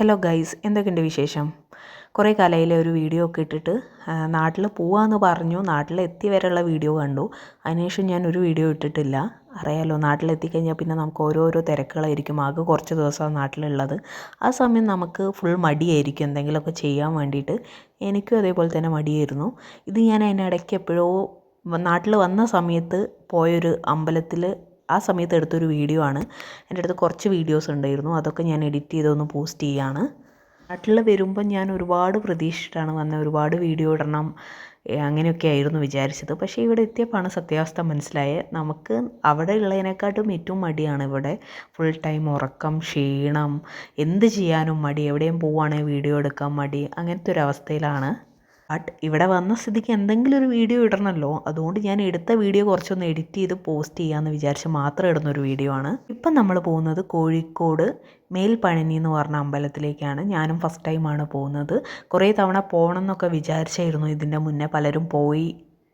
Hello guys എന്തൊക്കെയുണ്ട് വിശേഷം? കുറേ കാലയിലെ ഒരു വീഡിയോ ഒക്കെ ഇട്ടിട്ട്. നാട്ടിൽ പോവാന്ന് പറഞ്ഞു. നാട്ടിലെത്തി വരെയുള്ള വീഡിയോ കണ്ടു. അതിനുശേഷം ഞാൻ ഒരു വീഡിയോ ഇട്ടിട്ടില്ല. അറിയാലോ നാട്ടിലെത്തിക്കഴിഞ്ഞാൽ പിന്നെ നമുക്ക് ഓരോരോ തിരക്കുകളായിരിക്കും. ആകെ കുറച്ച് ദിവസമാണ് നാട്ടിലുള്ളത്. ആ സമയം നമുക്ക് ഫുൾ മടിയായിരിക്കും എന്തെങ്കിലുമൊക്കെ ചെയ്യാൻ വേണ്ടിയിട്ട്. എനിക്കും അതേപോലെ തന്നെ മടിയായിരുന്നു. ഇത് ഞാൻ അതിനിടയ്ക്ക് എപ്പോഴോ നാട്ടിൽ വന്ന സമയത്ത് പോയൊരു അമ്പലത്തിൽ ആ സമയത്ത് എടുത്തൊരു വീഡിയോ ആണ്. എന്റെ അടുത്ത് കുറച്ച് വീഡിയോസ് ഉണ്ടായിരുന്നു. അതൊക്കെ ഞാൻ എഡിറ്റ് ചെയ്തൊന്ന് പോസ്റ്റ് ചെയ്യുകയാണ് നാട്ടിൽ വരുമ്പോൾ ഞാൻ ഒരുപാട് പ്രതീക്ഷിച്ചിട്ടാണ് വന്നത് ഒരുപാട് വീഡിയോ ഇടണം. അങ്ങനെയൊക്കെ ആയിരുന്നു വിചാരിച്ചത്. പക്ഷേ ഇവിടെ എത്തിയപ്പോഴാണ് സത്യാവസ്ഥ മനസ്സിലായത് നമുക്ക് അവിടെ ഉള്ളതിനെക്കാട്ടും ഏറ്റവും മടിയാണ് ഇവിടെ. ഫുൾ ടൈം ഉറക്കം ക്ഷീണം എന്ത് ചെയ്യാനും മടി. എവിടെയും പോവുകയാണെങ്കിൽ വീഡിയോ എടുക്കാൻ മടി. അങ്ങനത്തെ ഒരു അവസ്ഥയിലാണ്. ബട്ട് ഇവിടെ വന്ന സ്ഥിതിക്ക് എന്തെങ്കിലും ഒരു വീഡിയോ ഇടണമല്ലോ അതുകൊണ്ട് ഞാൻ എടുത്ത വീഡിയോ കുറച്ചൊന്ന് എഡിറ്റ് ചെയ്ത് പോസ്റ്റ് ചെയ്യാമെന്ന് വിചാരിച്ച് മാത്രം ഇടുന്നൊരു വീഡിയോ ആണ്. ഇപ്പം നമ്മൾ പോകുന്നത് കോഴിക്കോട് മേൽപ്പഴനി എന്ന് പറഞ്ഞ അമ്പലത്തിലേക്കാണ്. ഞാനും ഫസ്റ്റ് ടൈമാണ് പോകുന്നത്. കുറേ തവണ പോകണം എന്നൊക്കെ വിചാരിച്ചായിരുന്നു. ഇതിന്റെ മുന്നേ പലരും പോയി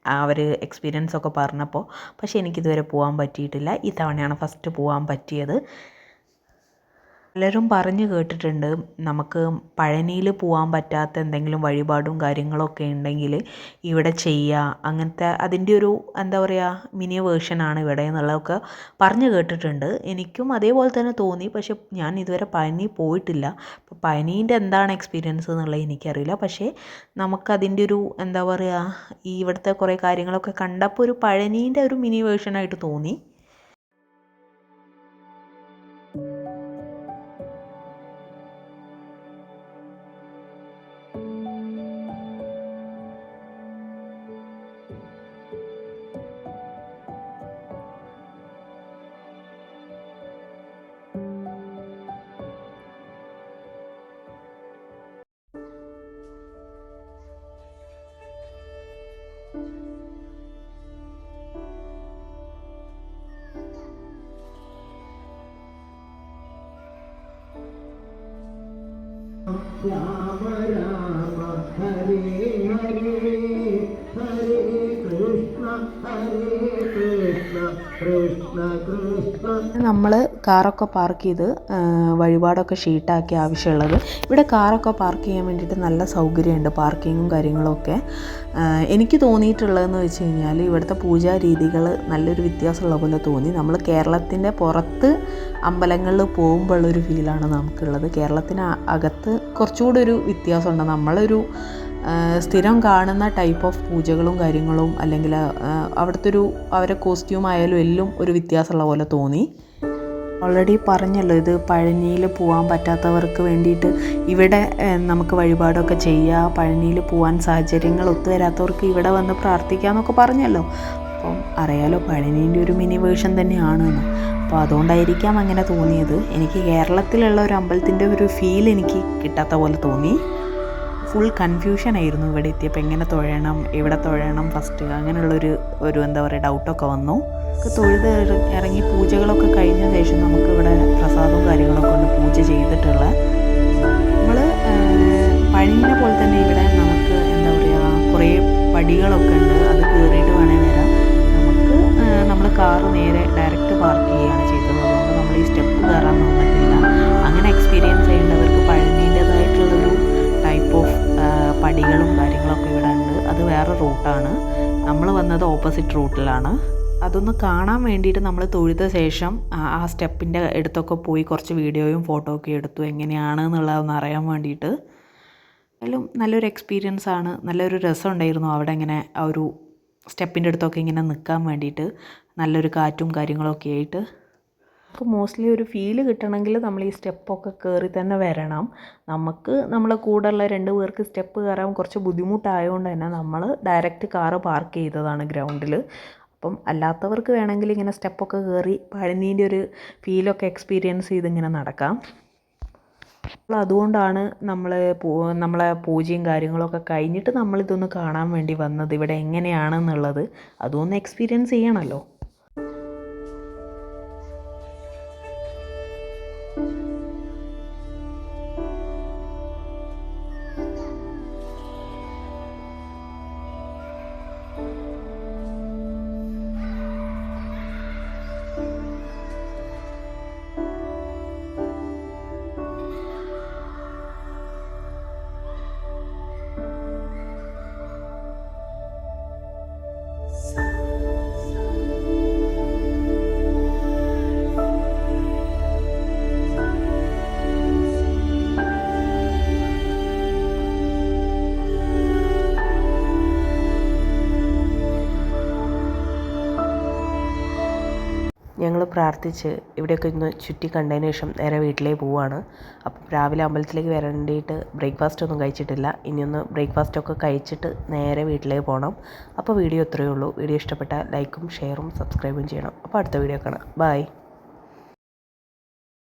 അവർ എക്സ്പീരിയൻസ് ഒക്കെ പറഞ്ഞപ്പോൾ. പക്ഷേ എനിക്കിതുവരെ പോകാൻ പറ്റിയിട്ടില്ല. ഈ തവണയാണ് ഫസ്റ്റ് പോകാൻ പറ്റിയത്. പലരും പറഞ്ഞു കേട്ടിട്ടുണ്ട് നമുക്ക് പഴനിയിൽ പോകാൻ പറ്റാത്ത എന്തെങ്കിലും വഴിപാടും കാര്യങ്ങളൊക്കെ ഉണ്ടെങ്കിൽ ഇവിടെ ചെയ്യുക അങ്ങനത്തെ അതിന്റെ ഒരു എന്താ പറയുക മിനി വേർഷനാണ് ഇവിടെ എന്നുള്ളതൊക്കെ പറഞ്ഞു കേട്ടിട്ടുണ്ട്. എനിക്കും അതേപോലെ തന്നെ തോന്നി. പക്ഷെ ഞാൻ ഇതുവരെ പഴനി പോയിട്ടില്ല. അപ്പോൾ പഴനീന്റെ എന്താണ് എക്സ്പീരിയൻസ് എന്നുള്ളത് എനിക്കറിയില്ല. പക്ഷേ നമുക്കതിന്റെ ഒരു എന്താ പറയുക ഈ ഇവിടുത്തെ കുറേ കാര്യങ്ങളൊക്കെ കണ്ടപ്പോൾ ഒരു പഴനീന്റെ ഒരു മിനി വേർഷനായിട്ട് തോന്നി. 两。നമ്മൾ കാറൊക്കെ പാർക്ക് ചെയ്ത് വഴിപാടൊക്കെ ഷീട്ടാക്കി ആവശ്യമുള്ളത്. ഇവിടെ കാറൊക്കെ പാർക്ക് ചെയ്യാൻ വേണ്ടിയിട്ട് നല്ല സൗകര്യമുണ്ട് പാർക്കിങ്ങും കാര്യങ്ങളൊക്കെ. എനിക്ക് തോന്നിയിട്ടുള്ളതെന്ന് വെച്ച് കഴിഞ്ഞാൽ ഇവിടുത്തെ പൂജാ രീതികൾ നല്ലൊരു വ്യത്യാസമുള്ള പോലെ തോന്നി. നമ്മൾ കേരളത്തിന്റെ പുറത്ത് അമ്പലങ്ങളിൽ പോകുമ്പോഴുള്ളൊരു ഫീലാണ് നമുക്കുള്ളത്. കേരളത്തിന് അകത്ത് കുറച്ചുകൂടി ഒരു വ്യത്യാസമുണ്ട്. നമ്മളൊരു സ്ഥിരം കാണുന്ന ടൈപ്പ് ഓഫ് പൂജകളും കാര്യങ്ങളും അല്ലെങ്കിൽ അവിടുത്തെ ഒരു അവരെ കോസ്റ്റ്യൂം ആയാലും എല്ലാം ഒരു വ്യത്യാസമുള്ള പോലെ തോന്നി. ഓൾറെഡി പറഞ്ഞല്ലോ ഇത് പഴനിയിൽ പോകാൻ പറ്റാത്തവർക്ക് വേണ്ടിയിട്ട് ഇവിടെ നമുക്ക് വഴിപാടൊക്കെ ചെയ്യുക പഴനിയിൽ പോകാൻ സാഹചര്യങ്ങൾ ഒത്തുവരാത്തവർക്ക് ഇവിടെ വന്ന് പ്രാർത്ഥിക്കാമെന്നൊക്കെ പറഞ്ഞല്ലോ. അപ്പം അറിയാലോ പഴനീന്റെ ഒരു മിനി വേർഷൻ തന്നെയാണ് അപ്പോൾ അതുകൊണ്ടായിരിക്കാം അങ്ങനെ തോന്നിയത്. എനിക്ക് കേരളത്തിലുള്ള ഒരു അമ്പലത്തിന്റെ ഒരു ഫീൽ എനിക്ക് കിട്ടാത്ത പോലെ തോന്നി. ഫുൾ കൺഫ്യൂഷൻ ആയിരുന്നു ഇവിടെ എത്തിയപ്പോൾ. എങ്ങനെ തൊഴണം എവിടെ തൊഴണം ഫസ്റ്റ് അങ്ങനെയുള്ളൊരു ഒരു എന്താ പറയുക ഡൗട്ടൊക്കെ വന്നു. ഒക്കെ തൊഴുത് ഇറങ്ങി പൂജകളൊക്കെ കഴിഞ്ഞ ശേഷം നമുക്ക് ഇവിടെ പ്രസാദവും കാര്യങ്ങളൊക്കെ ഉണ്ട് പൂജ ചെയ്തിട്ടുള്ള നമ്മൾ പഴനിനെ പോലെ തന്നെ ഇവിടെ നമുക്ക് എന്താ പറയുക കുറേ പടികളൊക്കെ ഉണ്ട്. അത് കയറിയിട്ട് വേണേൽ വരാം. നമുക്ക് നമ്മൾ കാറ് നേരെ ഡയറക്റ്റ് പാർക്ക് ചെയ്യുകയാണ് ചെയ്തത്. അതുകൊണ്ട് നമ്മൾ ഈ സ്റ്റെപ്പ് കയറാൻ നോക്കത്തില്ല അങ്ങനെ എക്സ്പീരിയൻസ് ചെയ്യേണ്ടവർക്ക് പഴനീന്റെതായിട്ടുള്ളൊരു ടൈപ്പ് ഓഫ് പടികളും കാര്യങ്ങളൊക്കെ ഇവിടെ ഉണ്ട്. അത് വേറെ റൂട്ടാണ്. നമ്മൾ വന്നത് ഓപ്പോസിറ്റ് റൂട്ടിലാണ്. അതൊന്ന് കാണാൻ വേണ്ടിയിട്ട് നമ്മൾ തൊഴുത ശേഷം ആ- സ്റ്റെപ്പിന്റെ അടുത്തൊക്കെ പോയി കുറച്ച് വീഡിയോയും ഫോട്ടോ ഒക്കെ എടുത്തു എങ്ങനെയാണ് എന്നുള്ളതൊന്ന് അറിയാൻ വേണ്ടിയിട്ട്. എന്തായാലും നല്ലൊരു എക്സ്പീരിയൻസ് ആണ്. നല്ലൊരു രസം ഉണ്ടായിരുന്നു അവിടെ ഇങ്ങനെ ആ ഒരു സ്റ്റെപ്പിന്റെ അടുത്തൊക്കെ ഇങ്ങനെ നിൽക്കാൻ വേണ്ടിയിട്ട്. നല്ലൊരു കാറ്റും കാര്യങ്ങളൊക്കെ ആയിട്ട്. നമുക്ക് മോസ്റ്റ്ലി ഒരു ഫീൽ കിട്ടണമെങ്കിൽ നമ്മൾ ഈ സ്റ്റെപ്പൊക്കെ കയറി തന്നെ വരണം. നമുക്ക് നമ്മളെ കൂടെയുള്ള രണ്ട് പേർക്ക് സ്റ്റെപ്പ് കയറാൻ കുറച്ച് ബുദ്ധിമുട്ടായതുകൊണ്ട് തന്നെ നമ്മൾ ഡയറക്റ്റ് കാറ് പാർക്ക് ചെയ്തതാണ് ഗ്രൗണ്ടിൽ അപ്പം അല്ലാത്തവർക്ക് വേണമെങ്കിൽ ഇങ്ങനെ സ്റ്റെപ്പൊക്കെ കയറി പഴനീന്റെ ഒരു ഫീലൊക്കെ എക്സ്പീരിയൻസ് ചെയ്ത് ഇങ്ങനെ നടക്കാം. അപ്പോൾ അതുകൊണ്ടാണ് നമ്മൾ നമ്മളെ പൂജയും കാര്യങ്ങളൊക്കെ കഴിഞ്ഞിട്ട് നമ്മളിതൊന്ന് കാണാൻ വേണ്ടി വന്നത്. ഇവിടെ എങ്ങനെയാണെന്നുള്ളത്. അതൊന്ന് എക്സ്പീരിയൻസ് ചെയ്യണമല്ലോ. ഞങ്ങൾ പ്രാർത്ഥിച്ച് ഇവിടെയൊക്കെ ഒന്ന് ചുറ്റി കണ്ടതിന് ശേഷം നേരെ വീട്ടിലേക്ക് പോവുകയാണ് അപ്പം രാവിലെ അമ്പലത്തിലേക്ക് വരേണ്ടിയിട്ട് ബ്രേക്ക്ഫാസ്റ്റ് ഒന്നും കഴിച്ചിട്ടില്ല. ഇനിയൊന്ന് ബ്രേക്ക്ഫാസ്റ്റൊക്കെ കഴിച്ചിട്ട് നേരെ വീട്ടിലേക്ക് പോകണം അപ്പോൾ വീഡിയോ ഇത്രയേ ഉള്ളൂ. വീഡിയോ ഇഷ്ടപ്പെട്ടാൽ ലൈക്കും ഷെയറും സബ്സ്ക്രൈബും ചെയ്യണം. അപ്പോൾ അടുത്ത വീഡിയോ കാണാം. ബൈ.